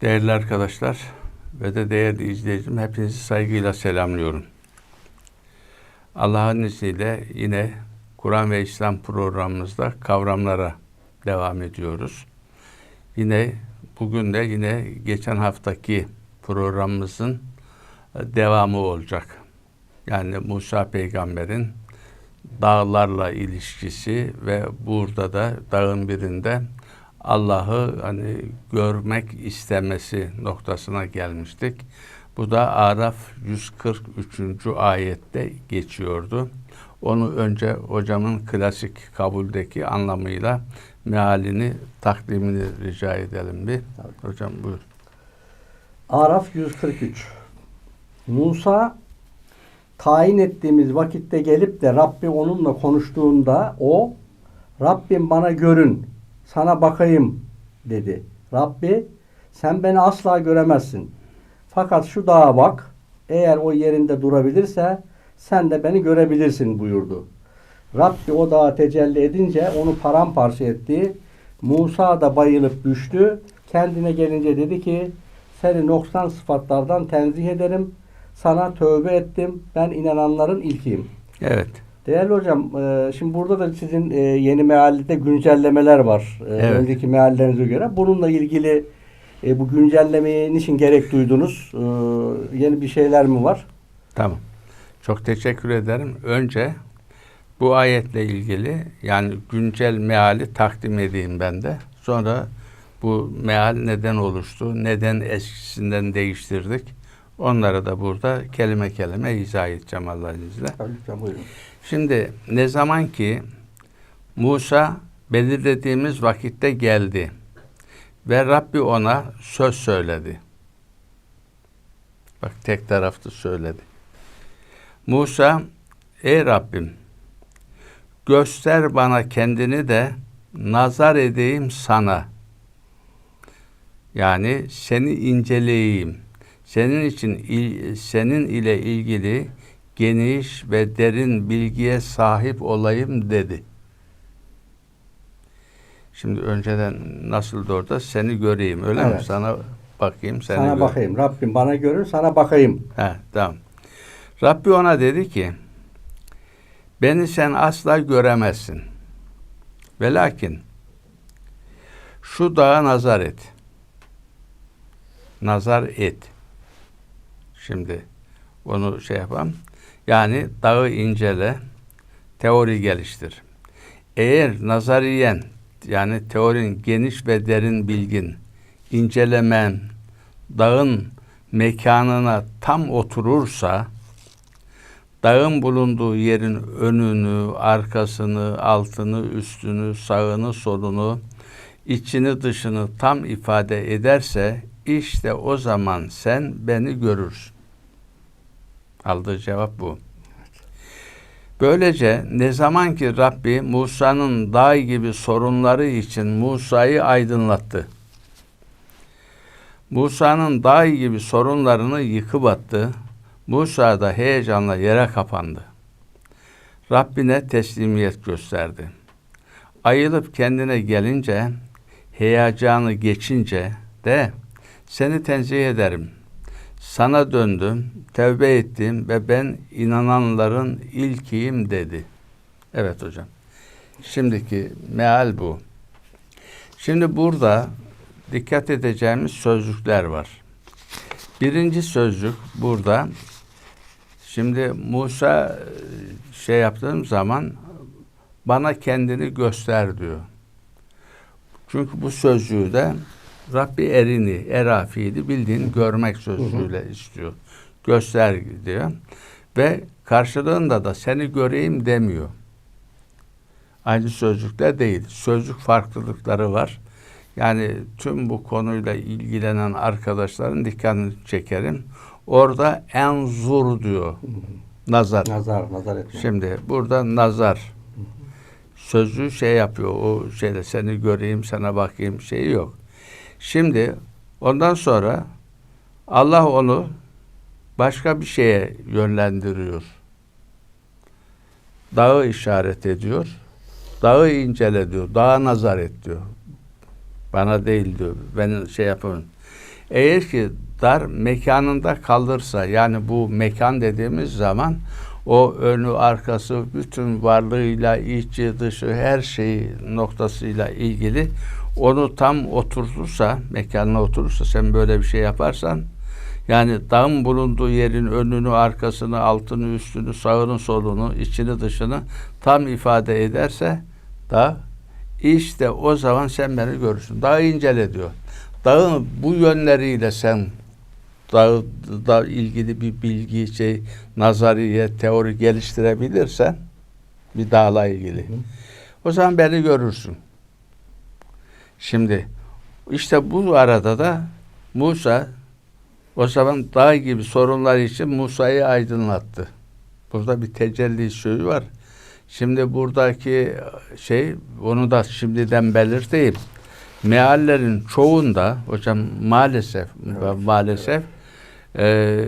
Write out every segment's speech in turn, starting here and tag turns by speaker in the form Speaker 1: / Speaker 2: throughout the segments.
Speaker 1: Değerli arkadaşlar ve de değerli izleyicim hepinizi saygıyla selamlıyorum. Allah'ın izniyle yine Kur'an ve İslam programımızda kavramlara devam ediyoruz. Yine bugün de yine geçen haftaki programımızın devamı olacak. Yani Musa peygamberin dağlarla ilişkisi ve burada da dağın birinde Allah'ı hani görmek istemesi noktasına gelmiştik. Bu da Araf 143. ayette geçiyordu. Onu önce hocamın klasik kabuldeki anlamıyla mealini takdimini rica edelim bir. Hocam buyur.
Speaker 2: Araf 143 Musa tayin ettiğimiz vakitte gelip de Rabbi onunla konuştuğunda o Rabbim bana görün sana bakayım dedi. Rabbi sen beni asla göremezsin. Fakat şu dağa bak eğer o yerinde durabilirse sen de beni görebilirsin buyurdu. Rabbi o dağa tecelli edince onu paramparça etti. Musa da bayılıp düştü. Kendine gelince dedi ki seni noksan sıfatlardan tenzih ederim. Sana tövbe ettim. Ben inananların ilkiyim.
Speaker 1: Evet.
Speaker 2: Değerli hocam, e, şimdi burada da sizin e, yeni mealde güncellemeler var. E,
Speaker 1: Evet.
Speaker 2: Önceki meallerinize göre. Bununla ilgili bu güncellemeyi niçin gerek duydunuz? Yeni bir şeyler mi var?
Speaker 1: Tamam. Çok teşekkür ederim. Önce bu ayetle ilgili yani güncel meali takdim edeyim ben de. Sonra bu meal neden oluştu, neden eskisinden değiştirdik. Onları da burada kelime kelime izah edeceğim Allah'ın izniyle.
Speaker 2: Lütfen buyurun.
Speaker 1: Şimdi ne zaman ki Musa belirlediğimiz vakitte geldi ve Rabbi ona söz söyledi. Bak tek taraflı söyledi. Musa, ey Rabbim göster bana kendini de nazar edeyim sana. Yani seni inceleyeyim. Senin için il- senin ile ilgili geniş ve derin bilgiye sahip olayım dedi. Şimdi önceden nasıldı orada? Seni göreyim öyle mi?
Speaker 2: Evet.
Speaker 1: Sana bakayım seni
Speaker 2: sana
Speaker 1: göreyim.
Speaker 2: bakayım. Rabbim bana görün, sana bakayım.
Speaker 1: He, tamam. Rabbi ona dedi ki beni sen asla göremezsin. Ve lakin şu dağa nazar et. Nazar et. Şimdi onu şey yapalım. Yani dağı incele, teori geliştir. Eğer nazariyen yani teorin geniş ve derin bilgin, incelemen, dağın mekanına tam oturursa dağın bulunduğu yerin önünü, arkasını, altını, üstünü, sağını, solunu, içini, dışını tam ifade ederse işte o zaman sen beni görürsün. Aldığı cevap bu. Böylece ne zaman ki Rabbi Musa'nın dağ gibi sorunları için Musa'yı aydınlattı. Musa'nın dağ gibi sorunlarını yıkıp attı. Musa da heyecanla yere kapandı. Rabbine teslimiyet gösterdi. Ayılıp kendine gelince, heyecanı geçince de seni tenzih ederim. Sana döndüm, tevbe ettim ve ben inananların ilkiyim dedi. Evet hocam. Şimdiki meal bu. Şimdi burada dikkat edeceğimiz sözcükler var. Birinci sözcük burada. Şimdi Musa e, şey yaptığım zaman bana kendini göster diyor. Çünkü bu sözcüğü de Rabbi erini, era fiili bildiğin görmek sözcüğüyle istiyor. Göster diyor. Ve karşılığında da seni göreyim demiyor. Aynı sözcükler değil. Sözcük farklılıkları var. Yani tüm bu konuyla ilgilenen arkadaşların dikkatini çekerim. Orada enzur diyor. Nazar.
Speaker 2: Nazar, nazar etme.
Speaker 1: Şimdi burada nazar sözü şey yapıyor. O şeyde seni göreyim, sana bakayım şeyi yok. Şimdi ondan sonra Allah onu başka bir şeye yönlendiriyor. Dağı işaret ediyor. Dağı incele diyor. Dağa nazar et diyor. Bana değil diyor. Ben şey yapamam. Eğer ki dar mekanında kalırsa yani bu mekan dediğimiz zaman o önü arkası bütün varlığıyla içi dışı her şeyi noktasıyla ilgili onu tam oturtursa mekanına oturursa sen böyle bir şey yaparsan yani dağın bulunduğu yerin önünü arkasını altını üstünü sağını solunu içini dışını tam ifade ederse dağ işte o zaman sen beni görürsün. Dağı incele diyor. Dağın bu yönleriyle sen da ilgili bir bilgi, şey, nazariye, teori geliştirebilirsen bir dağla ilgili. O zaman beni görürsün. Şimdi işte bu arada da Musa o zaman dağ gibi sorunlar için Musa'yı aydınlattı. Burada bir tecelli sözü var. Şimdi buradaki şey onu da şimdiden belirteyim. Meallerin çoğunda hocam maalesef
Speaker 2: Evet.
Speaker 1: maalesef e,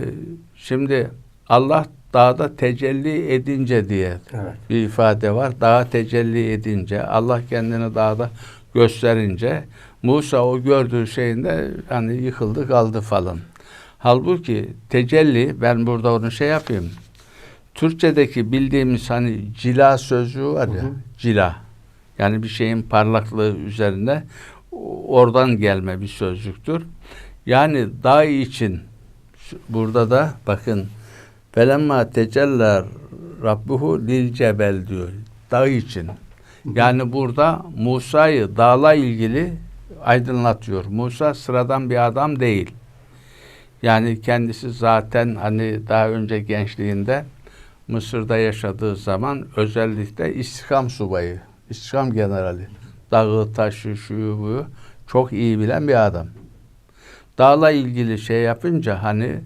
Speaker 1: şimdi Allah dağda tecelli edince diye
Speaker 2: Evet.
Speaker 1: bir ifade var. Dağa tecelli edince, Allah kendini dağda gösterince Musa o gördüğü şeyinde hani yıkıldı kaldı falan. Halbuki tecelli ben burada onu şey yapayım. Türkçedeki bildiğimiz hani cila sözcüğü var ya.
Speaker 2: Hı hı.
Speaker 1: Cila. Yani bir şeyin parlaklığı üzerinde o- oradan gelme bir sözcüktür. Yani dağ için burada da bakın Felemma tecella Rabbuhu lil cebel diyor. Dağ için. Yani burada Musa'yı dağla ilgili aydınlatıyor. Musa sıradan bir adam değil. Yani kendisi zaten hani daha önce gençliğinde Mısır'da yaşadığı zaman özellikle istikam subayı, istikam generali. Dağı, taşı, şuyu buyu çok iyi bilen bir adam. Dağla ilgili şey yapınca hani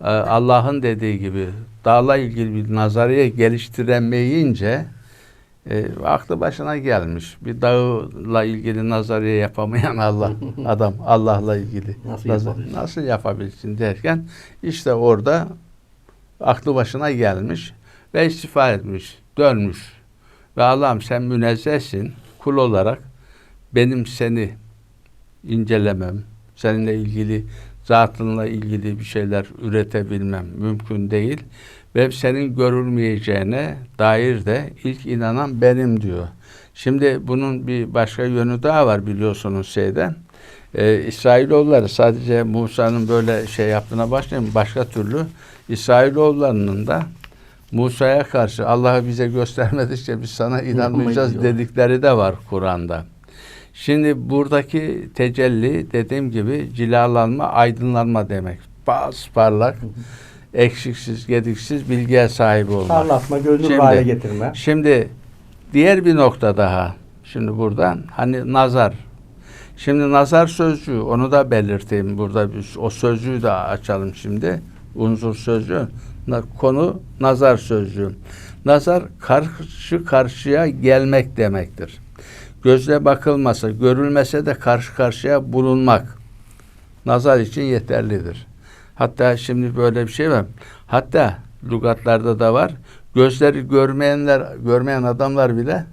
Speaker 1: e, Allah'ın dediği gibi dağla ilgili bir nazariye geliştiremeyince e, aklı başına gelmiş. Bir dağla ilgili nazariye yapamayan Allah adam Allah'la ilgili
Speaker 2: Nasıl
Speaker 1: nazar-
Speaker 2: yapabilir?
Speaker 1: nasıl yapabilsin derken işte orada aklı başına gelmiş ve istifa etmiş, dönmüş. Ve Allah'ım sen münezzehsin kul olarak benim seni incelemem, seninle ilgili zatınla ilgili bir şeyler üretebilmem mümkün değil ve senin görülmeyeceğine dair de ilk inanan benim diyor. Şimdi bunun bir başka yönü daha var biliyorsunuz şeyden. Ee, İsrailoğulları sadece Musa'nın böyle şey yaptığına başlayayım. Başka türlü İsrailoğullarının da Musa'ya karşı Allah'ı bize göstermedikçe biz sana inanmayacağız dedikleri de var Kur'an'da. Şimdi buradaki tecelli dediğim gibi cilalanma, aydınlanma demek. Baz parlak, eksiksiz, gediksiz bilgiye sahip olmak.
Speaker 2: Parlatma, görünür hale getirme.
Speaker 1: Şimdi diğer bir nokta daha. Şimdi burada hani nazar. Şimdi nazar sözcüğü onu da belirteyim burada. Biz o sözcüğü de açalım şimdi. Unzur sözcüğü. Konu nazar sözcüğü. Nazar karşı karşıya gelmek demektir. Gözle bakılmasa, görülmese de karşı karşıya bulunmak nazar için yeterlidir. Hatta şimdi böyle bir şey var. Hatta lügatlarda da var. Gözleri görmeyenler, görmeyen adamlar bile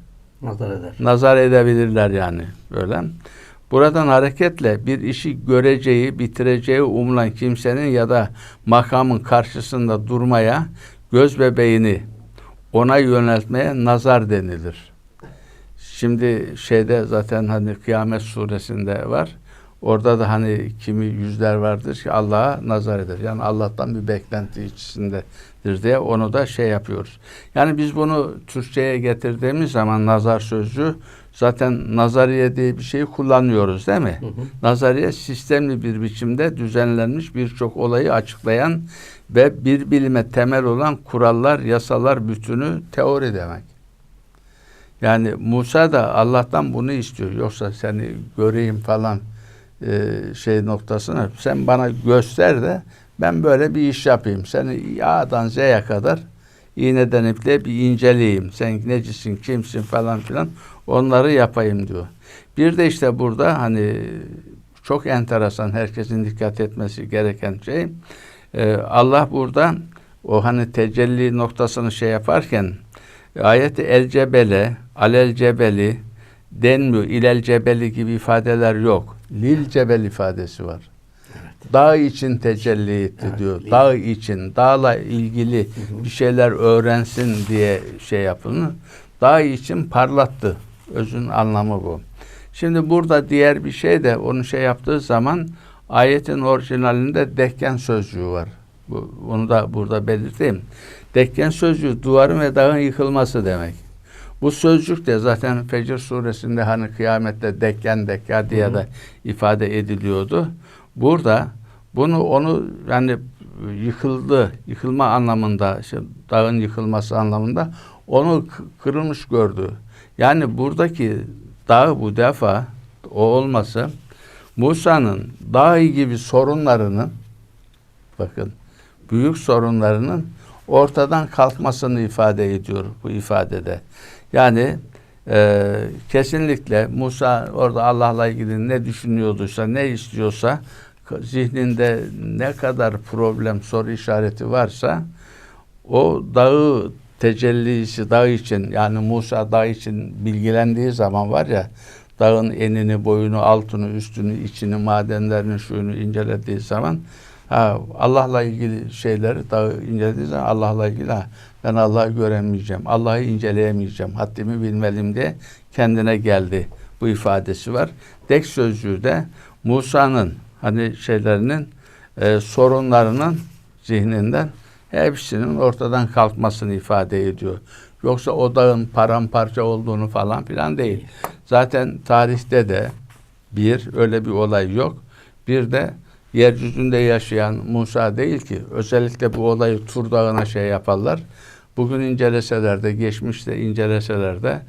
Speaker 2: Nazar eder.
Speaker 1: nazar edebilirler yani böyle. Buradan hareketle bir işi göreceği, bitireceği umulan kimsenin ya da makamın karşısında durmaya, göz bebeğini ona yöneltmeye nazar denilir. Şimdi şeyde zaten hani Kıyamet suresinde var. Orada da hani kimi yüzler vardır ki Allah'a nazar eder. Yani Allah'tan bir beklenti içindedir diye onu da şey yapıyoruz. Yani biz bunu Türkçe'ye getirdiğimiz zaman nazar sözcüğü zaten nazariye diye bir şeyi kullanıyoruz değil mi?
Speaker 2: Hı hı.
Speaker 1: Nazariye sistemli bir biçimde düzenlenmiş birçok olayı açıklayan ve bir bilime temel olan kurallar, yasalar bütünü teori demek. Yani Musa da Allah'tan bunu istiyor. Yoksa seni göreyim falan e, şey noktasına sen bana göster de ben böyle bir iş yapayım. Seni A'dan Z'ye kadar iğneden iple bir inceleyeyim. Sen necisin, kimsin falan filan onları yapayım diyor. Bir de işte burada hani çok enteresan herkesin dikkat etmesi gereken şey e, Allah burada o hani tecelli noktasını şey yaparken ayeti el cebele, alel cebeli denmiyor. İlel cebeli gibi ifadeler yok. Lil cebel ifadesi var. Dağ için tecelli etti
Speaker 2: Evet,
Speaker 1: diyor. Dağ için, dağla ilgili bir şeyler öğrensin diye şey yapılır. Dağ için parlattı. Özün anlamı bu. Şimdi burada diğer bir şey de onu şey yaptığı zaman ayetin orijinalinde dekken sözcüğü var. Bu, onu da burada belirteyim. Dekken sözcüğü duvarın ve dağın yıkılması demek. Bu sözcük de zaten Fecr suresinde hani kıyamette dekken dekka diye de ifade ediliyordu. Burada bunu onu yani yıkıldı, yıkılma anlamında, işte dağın yıkılması anlamında onu kırılmış gördü. Yani buradaki dağ bu defa o olması Musa'nın dağ gibi sorunlarının bakın büyük sorunlarının ortadan kalkmasını ifade ediyor bu ifadede. Yani e, kesinlikle Musa orada Allah'la ilgili ne düşünüyorduysa, ne istiyorsa zihninde ne kadar problem, soru işareti varsa o dağı tecellisi dağ için yani Musa dağ için bilgilendiği zaman var ya dağın enini, boyunu, altını, üstünü, içini, madenlerini, şuyunu incelediği zaman ha, Allah'la ilgili şeyleri dağı incelediği zaman Allah'la ilgili ha, ben Allah'ı göremeyeceğim, Allah'ı inceleyemeyeceğim, haddimi bilmeliyim diye kendine geldi. Bu ifadesi var. Dek sözcüğü de Musa'nın hani şeylerinin e, sorunlarının zihninden hepsinin ortadan kalkmasını ifade ediyor. Yoksa o dağın paramparça olduğunu falan filan değil. Zaten tarihte de bir öyle bir olay yok. Bir de yeryüzünde yaşayan Musa değil ki. Özellikle bu olayı Tur Dağı'na şey yaparlar. Bugün inceleseler de geçmişte inceleseler de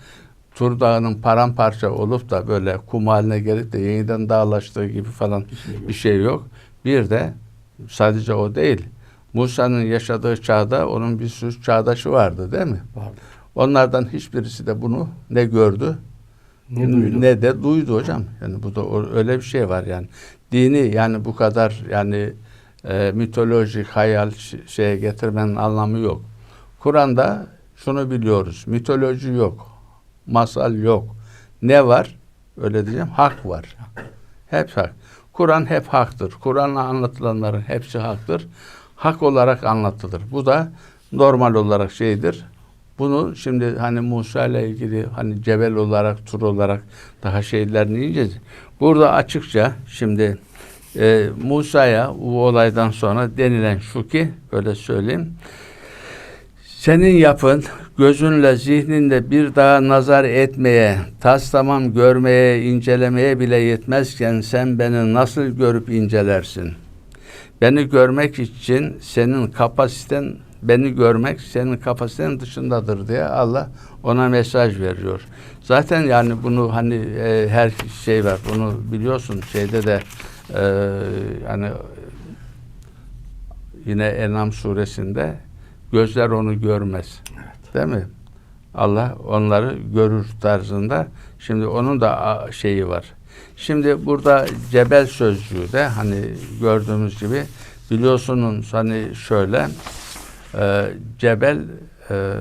Speaker 1: Tur Dağı'nın paramparça olup da böyle kum haline gelip de yeniden dağlaştığı gibi falan bir şey yok. Bir de sadece o değil. Musa'nın yaşadığı çağda onun bir sürü çağdaşı vardı değil mi?
Speaker 2: Vardı.
Speaker 1: Onlardan hiçbirisi de bunu ne gördü
Speaker 2: Ne duydu?
Speaker 1: ne de duydu hocam. Yani bu da öyle bir şey var yani. Dini yani bu kadar yani e, mitolojik hayal şeye getirmenin anlamı yok. Kur'an'da şunu biliyoruz. Mitoloji yok. Masal yok. Ne var? Öyle diyeceğim. Hak var. Hep hak. Kur'an hep haktır. Kur'an'la anlatılanların hepsi haktır. Hak olarak anlatılır. Bu da normal olarak şeydir. Bunu şimdi hani Musa ile ilgili hani cebel olarak, tur olarak daha şeylerini yiyeceğiz. Burada açıkça şimdi e, Musa'ya bu olaydan sonra denilen şu ki öyle söyleyeyim. Senin yapın gözünle zihninde bir daha nazar etmeye, tas tamam görmeye, incelemeye bile yetmezken sen beni nasıl görüp incelersin? Beni görmek için senin kapasiten, beni görmek senin kapasitenin dışındadır diye Allah ona mesaj veriyor. Zaten yani bunu hani e, her şey var. Bunu biliyorsun şeyde de e, yani yine Enam suresinde gözler onu görmez. Değil mi? Allah onları görür tarzında. Şimdi onun da şeyi var. Şimdi burada cebel sözcüğü de hani gördüğümüz gibi biliyorsunuz hani şöyle e, cebel e,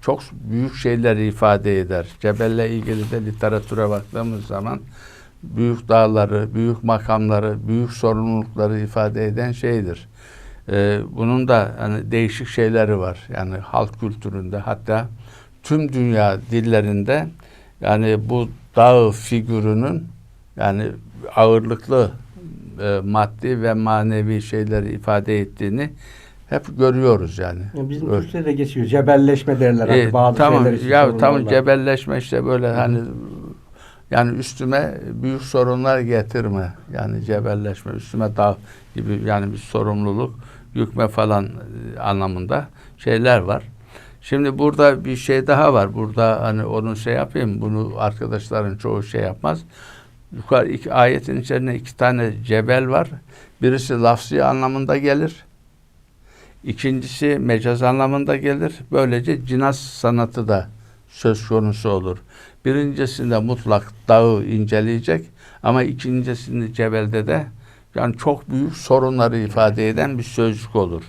Speaker 1: çok büyük şeyleri ifade eder. Cebelle ilgili de literatüre baktığımız zaman büyük dağları, büyük makamları, büyük sorumlulukları ifade eden şeydir. Ee, bunun da hani değişik şeyleri var. Yani halk kültüründe hatta tüm dünya dillerinde yani bu dağ figürünün yani ağırlıklı e, maddi ve manevi şeyleri ifade ettiğini hep görüyoruz yani.
Speaker 2: Ya bizim
Speaker 1: Öyle.
Speaker 2: Türkçe'de de geçiyor. Cebelleşme derler. Hani
Speaker 1: E,
Speaker 2: bazı
Speaker 1: tamam
Speaker 2: şeyler için
Speaker 1: ya tamam
Speaker 2: var.
Speaker 1: cebelleşme işte böyle hani yani üstüme büyük sorunlar getirme. Yani cebelleşme üstüme dağ gibi yani bir sorumluluk yükme falan e, anlamında şeyler var. Şimdi burada bir şey daha var. Burada hani onu şey yapayım. Bunu arkadaşların çoğu şey yapmaz. Yukarı iki ayetin içerisinde iki tane cebel var. Birisi lafzi anlamında gelir. İkincisi mecaz anlamında gelir. Böylece cinas sanatı da söz konusu olur. Birincisinde mutlak dağı inceleyecek ama ikincisinde cebelde de yani çok büyük sorunları ifade eden bir sözcük olur.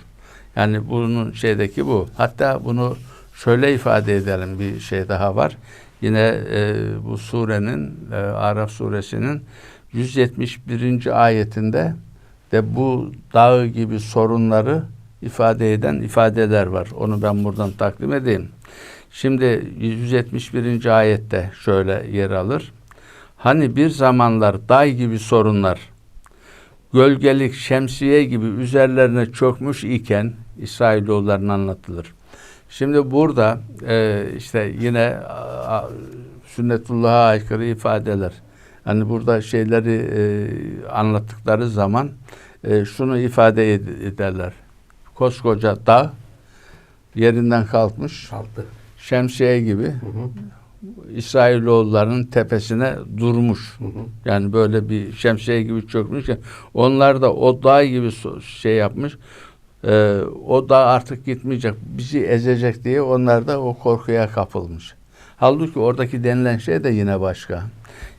Speaker 1: Yani bunun şeydeki bu. Hatta bunu şöyle ifade edelim bir şey daha var. Yine e, bu surenin e, Araf suresinin 171. ayetinde de bu dağı gibi sorunları ifade eden ifadeler var. Onu ben buradan takdim edeyim. Şimdi 171. ayette şöyle yer alır. Hani bir zamanlar dağ gibi sorunlar, gölgelik şemsiye gibi üzerlerine çökmüş iken İsrailoğullarına anlatılır. Şimdi burada e, işte yine a, sünnetullah'a aykırı ifadeler. Hani burada şeyleri e, anlattıkları zaman e, şunu ifade ed- ederler. Koskoca dağ yerinden kalkmış,
Speaker 2: Kalktı.
Speaker 1: şemsiye gibi
Speaker 2: Hı hı.
Speaker 1: İsrailoğullarının tepesine durmuş.
Speaker 2: Hı hı.
Speaker 1: Yani böyle bir şemsiye gibi çökmüş. Onlar da o dağ gibi şey yapmış. Ee, o dağ artık gitmeyecek, bizi ezecek diye onlar da o korkuya kapılmış. Halbuki oradaki denilen şey de yine başka.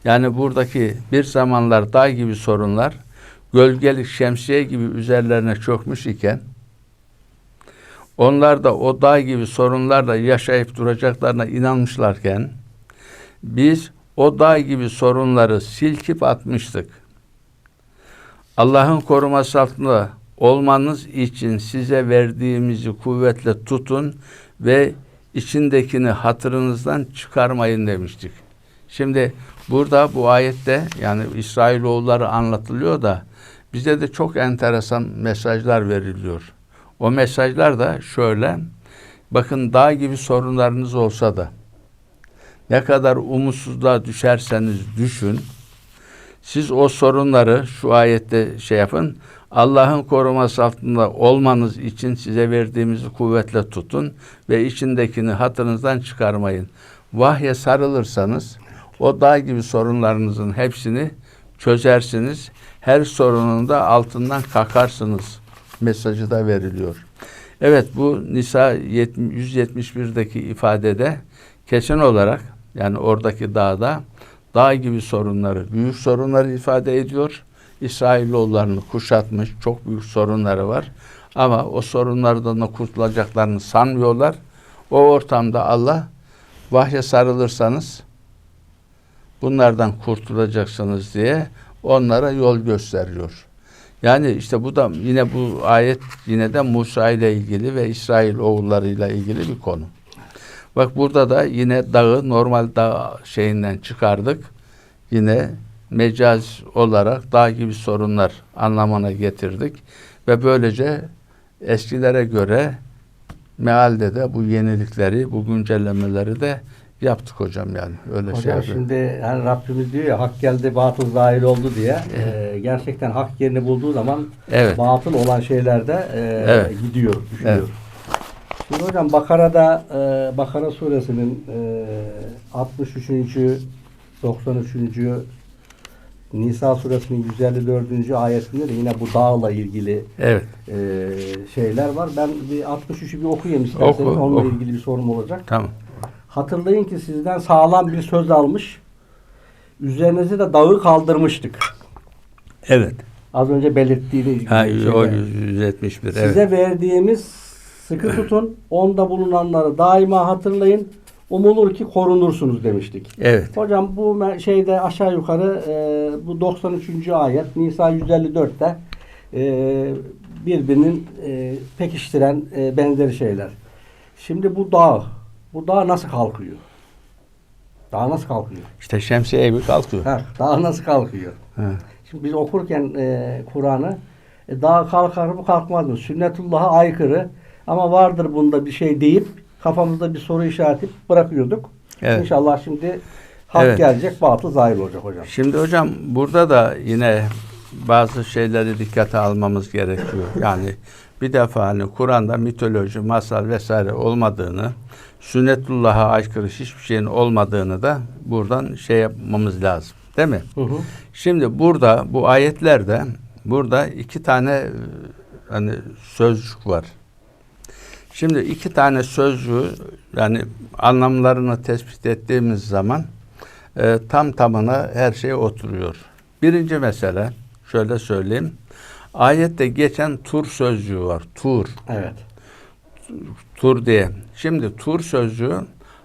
Speaker 1: Yani buradaki bir zamanlar dağ gibi sorunlar gölgelik şemsiye gibi üzerlerine çökmüş iken onlar da o dağ gibi sorunlarla yaşayıp duracaklarına inanmışlarken biz o dağ gibi sorunları silkip atmıştık. Allah'ın koruması altında olmanız için size verdiğimizi kuvvetle tutun ve içindekini hatırınızdan çıkarmayın demiştik. Şimdi burada bu ayette yani İsrailoğulları anlatılıyor da bize de çok enteresan mesajlar veriliyor. O mesajlar da şöyle. Bakın dağ gibi sorunlarınız olsa da ne kadar umutsuzluğa düşerseniz düşün. Siz o sorunları şu ayette şey yapın. Allah'ın koruması altında olmanız için size verdiğimizi kuvvetle tutun ve içindekini hatırınızdan çıkarmayın. Vahye sarılırsanız o dağ gibi sorunlarınızın hepsini çözersiniz. Her sorunun da altından kalkarsınız mesajı da veriliyor. Evet bu Nisa 171'deki ifadede kesin olarak yani oradaki dağda dağ gibi sorunları, büyük sorunları ifade ediyor. İsrailoğullarını kuşatmış, çok büyük sorunları var. Ama o sorunlardan da kurtulacaklarını sanmıyorlar. O ortamda Allah vahye sarılırsanız bunlardan kurtulacaksınız diye onlara yol gösteriyor. Yani işte bu da yine bu ayet yine de Musa ile ilgili ve İsrail oğullarıyla ilgili bir konu. Bak burada da yine dağı normal dağ şeyinden çıkardık. Yine mecaz olarak dağ gibi sorunlar anlamına getirdik. Ve böylece eskilere göre mealde de bu yenilikleri, bu güncellemeleri de yaptık hocam yani. Öyle şey
Speaker 2: Hocam
Speaker 1: yapıyor.
Speaker 2: şimdi hani Rabbimiz diyor ya hak geldi batıl dahil oldu diye. Ee, gerçekten hak yerini bulduğu zaman
Speaker 1: Evet.
Speaker 2: batıl olan şeylerde e,
Speaker 1: Evet.
Speaker 2: gidiyor, düşüyor.
Speaker 1: Evet.
Speaker 2: Şimdi hocam Bakara'da e, Bakara suresinin e, 63. 93. Nisa suresinin 154. ayetinde de yine bu dağla ilgili
Speaker 1: Evet.
Speaker 2: e, şeyler var. Ben bir 63'ü bir okuyayım isterseniz.
Speaker 1: Oku,
Speaker 2: Onunla
Speaker 1: oku.
Speaker 2: ilgili bir sorum olacak.
Speaker 1: Tamam.
Speaker 2: Hatırlayın ki sizden sağlam bir söz almış. Üzerinize de dağı kaldırmıştık.
Speaker 1: Evet.
Speaker 2: Az önce belirttiğiniz
Speaker 1: Ha,
Speaker 2: gibi
Speaker 1: o
Speaker 2: şeyler.
Speaker 1: 171.
Speaker 2: Size
Speaker 1: Evet.
Speaker 2: verdiğimiz sıkı tutun. Onda bulunanları daima hatırlayın. Umulur ki korunursunuz demiştik.
Speaker 1: Evet.
Speaker 2: Hocam bu şeyde aşağı yukarı e, bu 93. ayet Nisa 154'te e, birbirinin e, pekiştiren e, benzeri şeyler. Şimdi bu dağ, bu dağ nasıl kalkıyor? Dağ nasıl kalkıyor?
Speaker 1: İşte şemsiye gibi kalkıyor.
Speaker 2: Ha, dağ nasıl kalkıyor?
Speaker 1: Ha.
Speaker 2: Şimdi biz okurken e, Kur'an'ı e, dağ kalkar mı kalkmaz mı? Sünnetullah'a aykırı ama vardır bunda bir şey deyip kafamızda bir soru işareti bırakıyorduk.
Speaker 1: Evet.
Speaker 2: İnşallah şimdi hak
Speaker 1: Evet.
Speaker 2: gelecek, batıl zahir olacak hocam.
Speaker 1: Şimdi hocam burada da yine bazı şeyleri dikkate almamız gerekiyor. Yani bir defa hani Kur'an'da mitoloji, masal vesaire olmadığını, sünnetullah'a aykırı hiçbir şeyin olmadığını da buradan şey yapmamız lazım. Değil mi?
Speaker 2: Hı hı.
Speaker 1: Şimdi burada bu ayetlerde burada iki tane e, hani sözcük var. Şimdi iki tane sözcüğü yani anlamlarını tespit ettiğimiz zaman e, tam tamına her şey oturuyor. Birinci mesele şöyle söyleyeyim. Ayette geçen tur sözcüğü var. Tur.
Speaker 2: Evet.
Speaker 1: Tur diye. Şimdi tur sözcüğü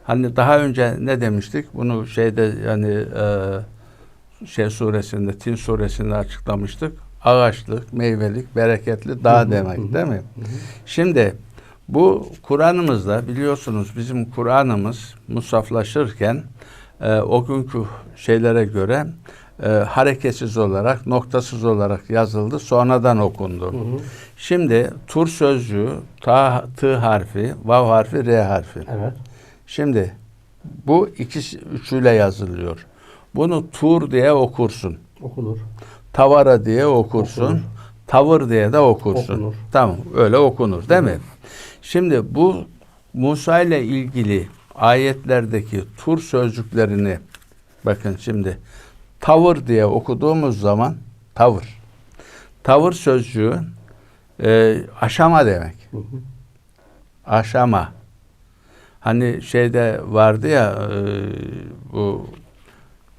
Speaker 1: hani daha önce ne demiştik? Bunu şeyde yani e, şey suresinde, Tin suresinde açıklamıştık. ağaçlık, meyvelik, bereketli dağ demek değil mi? Şimdi bu Kur'an'ımızda biliyorsunuz bizim Kur'an'ımız musaflaşırken e, o günkü şeylere göre e, hareketsiz olarak, noktasız olarak yazıldı. Sonradan okundu. Şimdi tur sözcüğü ta, t harfi, vav harfi, r harfi.
Speaker 2: Evet.
Speaker 1: Şimdi bu ikisi üçüyle yazılıyor. Bunu tur diye okursun.
Speaker 2: Okunur.
Speaker 1: Tavara diye okursun.
Speaker 2: Okunur.
Speaker 1: Tavır diye de okursun.
Speaker 2: Okunur.
Speaker 1: Tamam öyle okunur değil mi? Şimdi bu Musa ile ilgili ayetlerdeki tur sözcüklerini bakın şimdi tavır diye okuduğumuz zaman tavır. Tavır sözcüğü e, aşama demek.
Speaker 2: Hı hı.
Speaker 1: Aşama. Hani şeyde vardı ya e, bu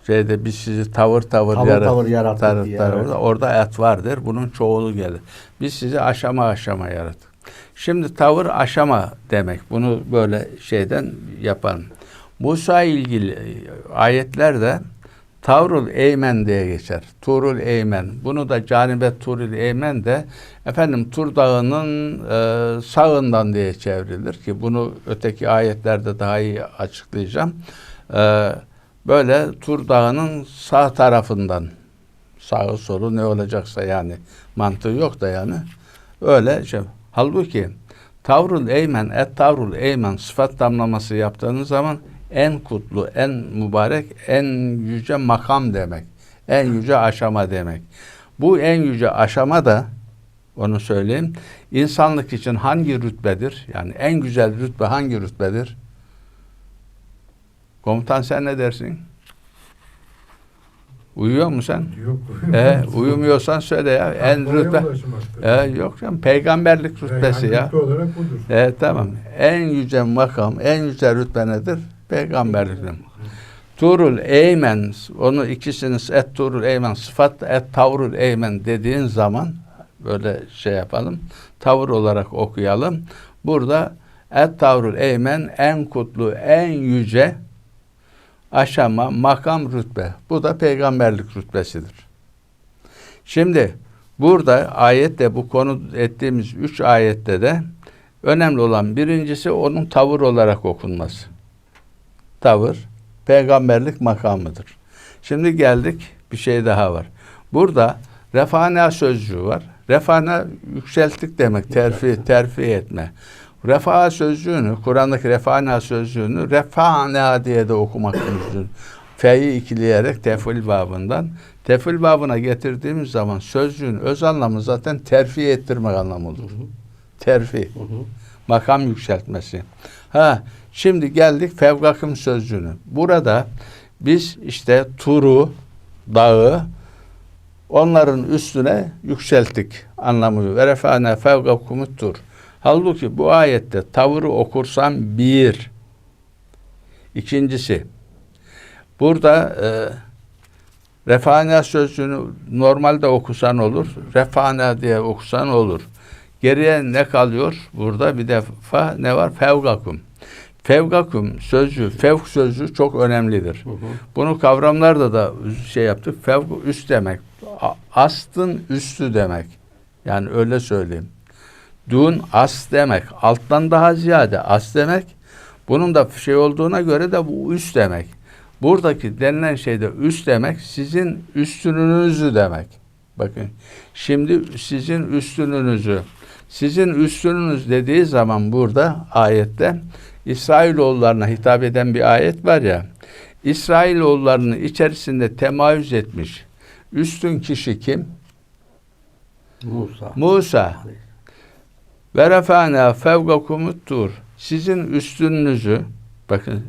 Speaker 1: şeyde biz sizi tavır tavır,
Speaker 2: Tavır
Speaker 1: yarat-
Speaker 2: tavır yarattık diye,
Speaker 1: tar-
Speaker 2: evet.
Speaker 1: Orada et vardır. Bunun çoğulu gelir. Biz sizi aşama aşama yarattık. Şimdi tavır aşama demek. Bunu böyle şeyden yapalım. Musa ilgili ayetlerde Tavrul Eymen diye geçer. Turul Eymen. Bunu da Canibet Turul Eymen de efendim Tur Dağı'nın e, sağından diye çevrilir ki bunu öteki ayetlerde daha iyi açıklayacağım. E, böyle Tur Dağı'nın sağ tarafından sağı solu ne olacaksa yani mantığı yok da yani öyle şey. Halbuki tavrul eymen et tavrul eymen sıfat damlaması yaptığınız zaman en kutlu, en mübarek, en yüce makam demek. En yüce aşama demek. Bu en yüce aşama da onu söyleyeyim. insanlık için hangi rütbedir? Yani en güzel rütbe hangi rütbedir? Komutan sen ne dersin? Uyuyor musun sen?
Speaker 3: Yok.
Speaker 1: E, uyumuyorsan söyle ya. En
Speaker 3: Oraya
Speaker 1: rütbe. E, yok canım. Peygamberlik rütbesi
Speaker 3: Yani
Speaker 1: ya.
Speaker 3: olarak budur.
Speaker 1: E, tamam. En yüce makam, en yüce rütbe nedir? Peygamberlik. Turul Eymen, onu ikisini et Turul Eymen, sıfat et Tavrul Eymen dediğin zaman böyle şey yapalım. Tavır olarak okuyalım. Burada et Tavrul Eymen en kutlu, en yüce aşama, makam, rütbe. Bu da peygamberlik rütbesidir. Şimdi burada ayette bu konu ettiğimiz üç ayette de önemli olan birincisi onun tavır olarak okunması. Tavır, peygamberlik makamıdır. Şimdi geldik bir şey daha var. Burada refana sözcüğü var. Refana yükselttik demek, terfi, terfi etme. Refa sözcüğünü, Kur'an'daki refana sözcüğünü refana diye de okumak mümkün. F'yi ikileyerek tefil babından. Tefil babına getirdiğimiz zaman sözcüğün öz anlamı zaten terfi ettirmek anlamı olur. Terfi,
Speaker 2: Hı hı.
Speaker 1: makam yükseltmesi. Ha, şimdi geldik fevkakım sözcüğünü. Burada biz işte turu, dağı onların üstüne yükselttik anlamı. Ve refane fevkakumut tur. Halbuki bu ayette tavırı okursam bir. İkincisi, burada e, refane sözcüğünü normalde okusan olur, refane diye okusan olur. Geriye ne kalıyor? Burada bir defa ne var? Fevgakum. Fevgakum sözcüğü, fevk sözcüğü çok önemlidir.
Speaker 2: Hı hı.
Speaker 1: Bunu kavramlarda da şey yaptık. Fevk üst demek. Astın üstü demek. Yani öyle söyleyeyim. Dun as demek. Alttan daha ziyade as demek. Bunun da şey olduğuna göre de bu üst demek. Buradaki denilen şey de üst demek. Sizin üstününüzü demek. Bakın. Şimdi sizin üstününüzü. Sizin üstününüz dediği zaman burada ayette İsrailoğullarına hitap eden bir ayet var ya. İsrailoğullarının içerisinde temayüz etmiş. Üstün kişi kim?
Speaker 2: Musa.
Speaker 1: Musa. Ve refana fevgakumut tur. Sizin üstünüzü bakın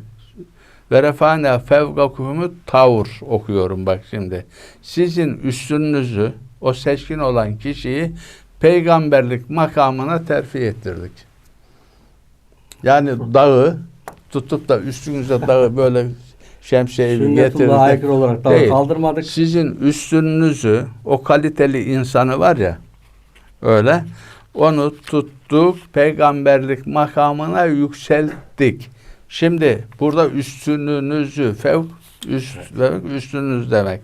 Speaker 1: ve refana fevgakumut tavur okuyorum bak şimdi. Sizin üstünüzü o seçkin olan kişiyi peygamberlik makamına terfi ettirdik. Yani dağı tutup da üstünüze dağı böyle şemsiyeyi getirdik.
Speaker 2: aykırı olarak
Speaker 1: Değil.
Speaker 2: kaldırmadık.
Speaker 1: Sizin üstünüzü, o kaliteli insanı var ya, öyle, onu tuttuk, peygamberlik makamına yükselttik. Şimdi burada üstününüzü, fevk, üst, üstünüz demek.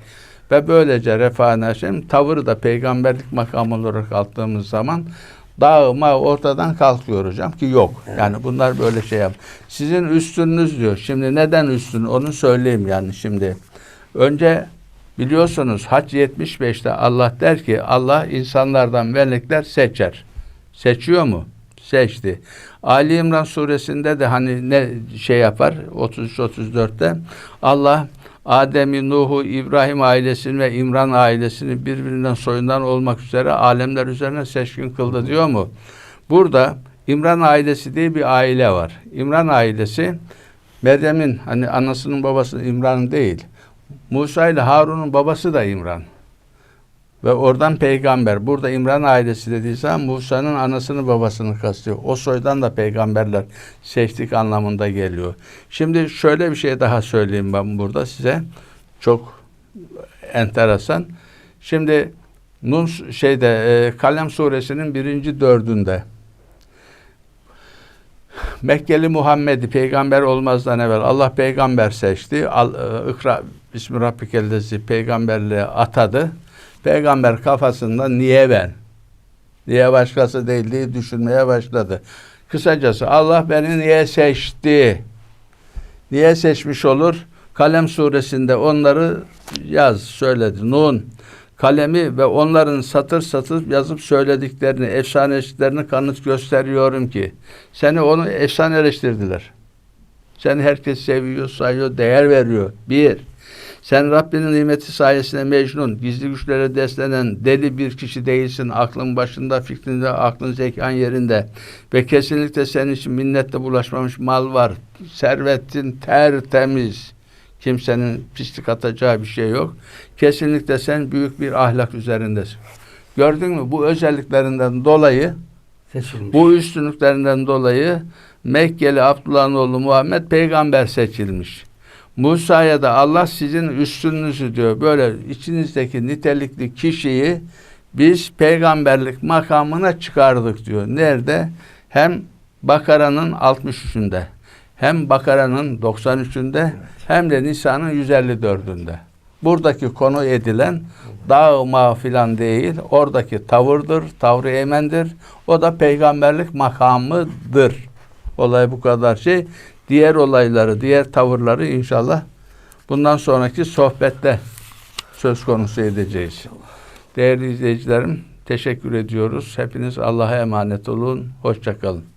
Speaker 1: Ve böylece refah tavırı da peygamberlik makamı olarak aldığımız zaman dağıma ortadan kalkıyor hocam ki yok. Yani bunlar böyle şey yap. Sizin üstününüz diyor. Şimdi neden üstün onu söyleyeyim yani şimdi. Önce biliyorsunuz Hac 75'te Allah der ki Allah insanlardan melekler seçer. Seçiyor mu? Seçti. Ali İmran suresinde de hani ne şey yapar 33-34'te Allah Adem'i, Nuh'u, İbrahim ailesini ve İmran ailesini birbirinden soyundan olmak üzere alemler üzerine seçkin kıldı diyor mu? Burada İmran ailesi diye bir aile var. İmran ailesi Meryem'in hani anasının babası İmran değil. Musa ile Harun'un babası da İmran. Ve oradan peygamber. Burada İmran ailesi zaman Musa'nın anasını babasını kastıyor. O soydan da peygamberler seçtik anlamında geliyor. Şimdi şöyle bir şey daha söyleyeyim ben burada size. Çok enteresan. Şimdi Nun şeyde e, Kalem suresinin birinci dördünde Mekkeli Muhammed'i peygamber olmazdan evvel Allah peygamber seçti. Al, e, İkra Bismi peygamberliğe atadı. Peygamber kafasında niye ben? Niye başkası değil diye düşünmeye başladı. Kısacası Allah beni niye seçti? Niye seçmiş olur? Kalem suresinde onları yaz söyledi. Nun kalemi ve onların satır satır yazıp söylediklerini, efsaneleştiklerini kanıt gösteriyorum ki seni onu efsaneleştirdiler. Seni herkes seviyor, sayıyor, değer veriyor. Bir, sen Rabbinin nimeti sayesinde mecnun, gizli güçlere deslenen deli bir kişi değilsin. Aklın başında, fikrinde, aklın zekan yerinde. Ve kesinlikle senin için minnetle bulaşmamış mal var. Servetin tertemiz. Kimsenin pislik atacağı bir şey yok. Kesinlikle sen büyük bir ahlak üzerindesin. Gördün mü? Bu özelliklerinden dolayı
Speaker 2: Seçilmiş.
Speaker 1: bu üstünlüklerinden dolayı Mekkeli Abdullah'ın oğlu Muhammed peygamber seçilmiş. Musa'ya da Allah sizin üstününüzü diyor. Böyle içinizdeki nitelikli kişiyi biz peygamberlik makamına çıkardık diyor. Nerede? Hem Bakara'nın 63'ünde hem Bakara'nın 93'ünde hem de Nisa'nın 154'ünde. Buradaki konu edilen dağma filan değil. Oradaki tavırdır, tavrı emendir. O da peygamberlik makamıdır. Olay bu kadar şey. Diğer olayları, diğer tavırları inşallah bundan sonraki sohbette söz konusu edeceğiz. Değerli izleyicilerim, teşekkür ediyoruz. Hepiniz Allah'a emanet olun. Hoşçakalın.